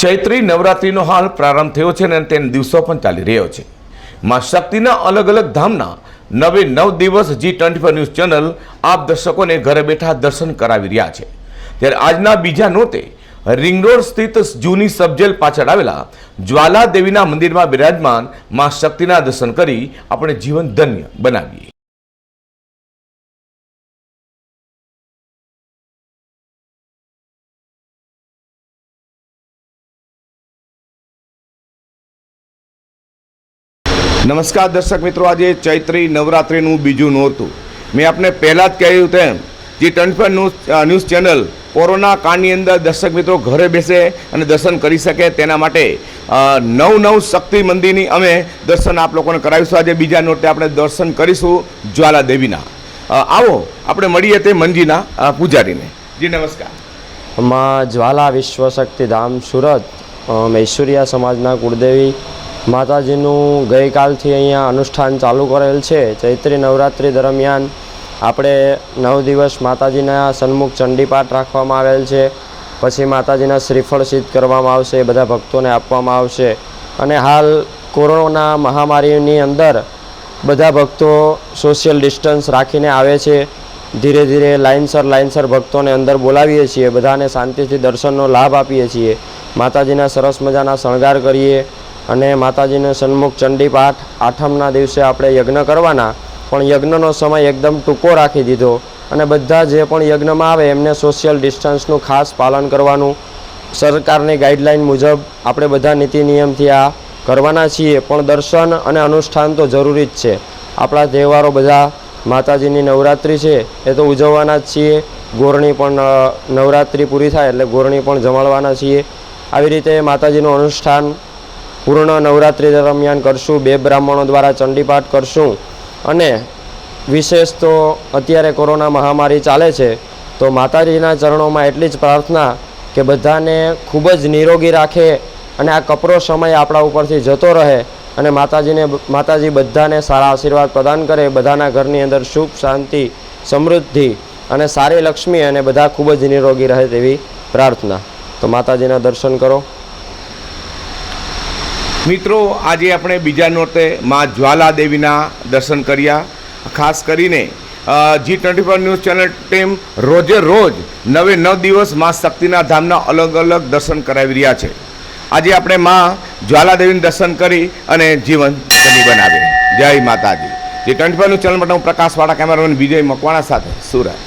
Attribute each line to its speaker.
Speaker 1: ચૈત્રી નવરાત્રિનો હાલ પ્રારંભ થયો છે અને તેને દિવસો પણ ચાલી રહ્યો છે. માં શક્તિના અલગ અલગ ધામના નવે નવ દિવસ G twenty four news channel આપ દર્શકોને ઘરે બેઠા દર્શન કરાવી રહ્યા છે. ત્યારે આજના બીજા નોતે રિંગ રોડ સ્થિત જૂની સબજેલ પાછળ આવેલા જ્વાલા દેવીના મંદિરમાં બિરાજમાનમાં શક્તિના દર્શન કરી આપણે જીવન ધન્ય બનાવીએ. નમસ્કાર દર્શક મિત્રો, આજે ચૈત્રી નવરાત્રિનું બીજું નહોતું મેં આપને પહેલાં જ કહ્યું તેમ, જે twenty news news channel corona કાળની અંદર દર્શક મિત્રો ઘરે બેસે અને દર્શન કરી શકે તેના માટે નવ નવ શક્તિ મંદિરની અમે દર્શન આપ લોકોને કરાવીશું. આજે બીજા નોટે આપણે દર્શન કરીશું જ્વાલા દેવીના આવો, આપણે મળીએ તે મંજીના પૂજારીને. જી, નમસ્કાર.
Speaker 2: માં જ્વાલા વિશ્વ ધામ સુરત મૈસુરિયા સમાજના કુળદેવી માતાજીનું ગઈકાલથી અહીંયા અનુષ્ઠાન ચાલુ કરેલ છે. ચૈત્રી નવરાત્રિ દરમિયાન આપણે નવ દિવસ માતાજીના સન્મુખ ચંડીપાઠ રાખવામાં આવેલ છે. પછી માતાજીના શ્રીફળ સિદ્ધ કરવામાં આવશે, એ બધા ભક્તોને આપવામાં આવશે. અને હાલ કોરોના મહામારીની અંદર બધા ભક્તો સોશિયલ ડિસ્ટન્સ રાખીને આવે છે. ધીરે ધીરે લાઇનસર લાઇનસર ભક્તોને અંદર બોલાવીએ છીએ. બધાને શાંતિથી દર્શનનો લાભ આપીએ છીએ. માતાજીના સરસ મજાના શણગાર કરીએ. અને માતાજીને સન્મુખ ચંડીપાઠ આઠમના દિવસે આપણે યજ્ઞ કરવાના, પણ યજ્ઞનો સમય એકદમ ટૂંકો રાખી દીધો અને બધા જે પણ યજ્ઞમાં આવે એમને સોશિયલ ડિસ્ટન્સનું ખાસ પાલન કરવાનું, સરકારની ગાઈડલાઈન મુજબ આપણે બધા નીતિ નિયમથી આ કરવાના છીએ, પણ દર્શન અને અનુષ્ઠાન તો જરૂરી જ છે. આપણા તહેવારો બધા માતાજીની નવરાત્રિ છે, એ તો ઉજવવાના જ છીએ. ગોરણી પણ નવરાત્રિ પૂરી થાય એટલે ગોરણી પણ જમાડવાના છીએ. આવી રીતે માતાજીનું અનુષ્ઠાન પૂર્ણ નવરાત્રિ દરમિયાન કરશું, બે બ્રાહ્મણો દ્વારા ચંડીપાઠ કરશું અને વિશેષ તો અત્યારે કોરોના મહામારી ચાલે છે, તો માતાજીના ચરણોમાં એટલી જ પ્રાર્થના કે બધાને ખૂબ જ નિરોગી રાખે અને આ કપરો સમય આપણા ઉપરથી જતો રહે અને માતાજીને, માતાજી બધાને સારા આશીર્વાદ પ્રદાન કરે, બધાના ઘરની અંદર સુખ, શાંતિ, સમૃદ્ધિ અને સારી લક્ષ્મી અને બધા ખૂબ જ નિરોગી રહે તેવી પ્રાર્થના. તો માતાજીના દર્શન કરો.
Speaker 1: મિત્રો, આજે આપણે બીજા નોરતે મા જ્વાલા દેવીના દર્શન કર્યા. ખાસ કરીને G twenty four news channel team રોજે રોજ નવે નવ દિવસમાં શક્તિના ધામના અલગ અલગ દર્શન કરાવી રહ્યા છે. આજે આપણે મા જ્વાલાદેવીનું દર્શન કરી અને જીવન ધની બનાવ્યું જય માતાજી. G twenty four news channel માટે હું પ્રકાશવાળા કેમેરામેન વિજય મકવાણા સાથે સુરત.